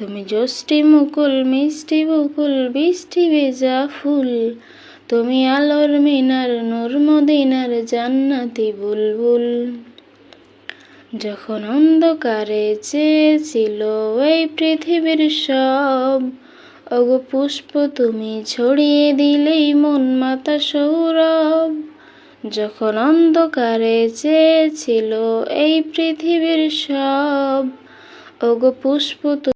তুমি যষ্টি মুকুল, মিষ্টি বকুল বৃষ্টি ভেজা ফুল। তুমি আলোর মিনার, নূর মদিনার জান্নাতি বুলবুল। যখন অন্ধকারে চেয়েছিল এই পৃথিবীর সব অগ পুষ্প তুমি ছড়িয়ে দিলেই মন মাতা সৌরভ। যখন অন্ধকারে চেয়েছিল এই পৃথিবীর সব অগ পুষ্প